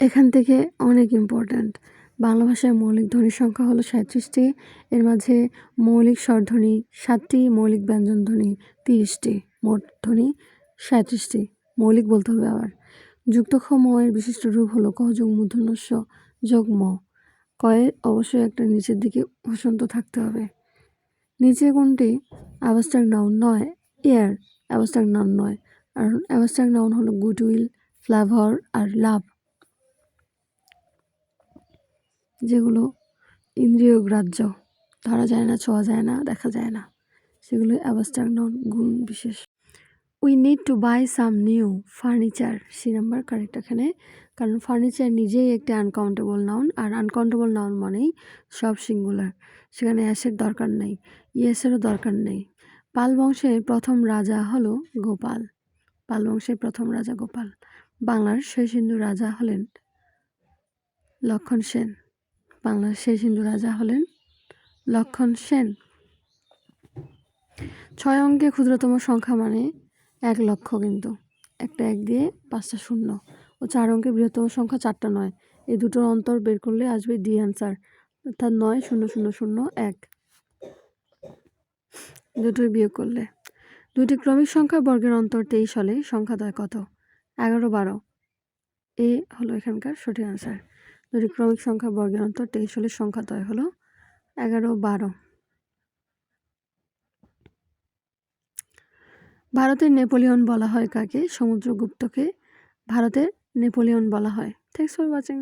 এখান থেকে অনেক ইম্পর্ট্যান্ট বাংলা ভাষায় মৌলিক ধ্বনির সংখ্যা হলো সাঁত্রিশটি এর মাঝে মৌলিক স্বরধ্বনি সাতটি, মৌলিক ব্যঞ্জনধ্বনি তিরিশটি, মোট ধ্বনি সাঁত্রিশটি মৌলিক বলতে হবে আবার। যুক্ত খ বিশিষ্ট রূপ হলো ক যোগ মূর্ধন্যস্য যোগ ম। কয়ের অবশ্যই একটা নিচের দিকে বসন্ত থাকতে হবে। নিচে কোনটি? অ্যাবস্ট্রাক্ট নাউন নয় এয়ার অ্যাবস্ট্রাক্ট নাউন নয়। আর অ্যাবস্ট্রাক্ট নাউন হলো গুডউইল ফ্লাভার আর লাভ। যেগুলো ইন্দ্রিয় গ্রাহ্য, ধরা যায় না, ছোঁয়া যায় না, দেখা যায় না, সেগুলো অ্যাবস্ট্রাক্ট নাউন গুণ বিশেষ। We need to buy some new furniture C number correct এখানে। কারণ ফার্নিচার নিজেই একটি আনকাউন্টেবল নাউন আর আনকাউন্টেবল নাউন মানেই সব সিঙ্গুলার সেখানে অ্যাসের দরকার নেই ইয়েসেরও দরকার নেই। পাল বংশের প্রথম রাজা হলো গোপাল। পাল বংশের প্রথম রাজা গোপাল। বাংলার শেষ হিন্দু রাজা হলেন লক্ষণ সেন। বাংলার শেষ হিন্দু রাজা হলেন লক্ষণ সেন। ছয় অঙ্কে ক্ষুদ্রতম সংখ্যা মানে এক লক্ষ কিন্তু। একটা এক দিয়ে পাঁচটা শূন্য। ও চার অঙ্কে বৃহত্তম সংখ্যা চারটা নয়। এই দুটোর অন্তর বের করলে আসবে ডি অ্যান্সার। অর্থাৎ নয়, শূন্য শূন্য শূন্য, এক। দুটোই বিয়োগ করলে। দুটি ক্রমিক সংখ্যা বর্গের অন্তর তেইশ হলে সংখ্যা দয় কত? এগারো, বারো। এ হলো এখানকার সঠিক অ্যান্সার। দুটি ক্রমিক সংখ্যা বর্গের অন্তর তেইশ হলে সংখ্যা দয় হলো এগারো বারো। ভারতের নেপোলিয়ন বলা হয় কাকে? সমুদ্রগুপ্তকে ভারতের নেপোলিয়ন বলা হয়। Thanks for watching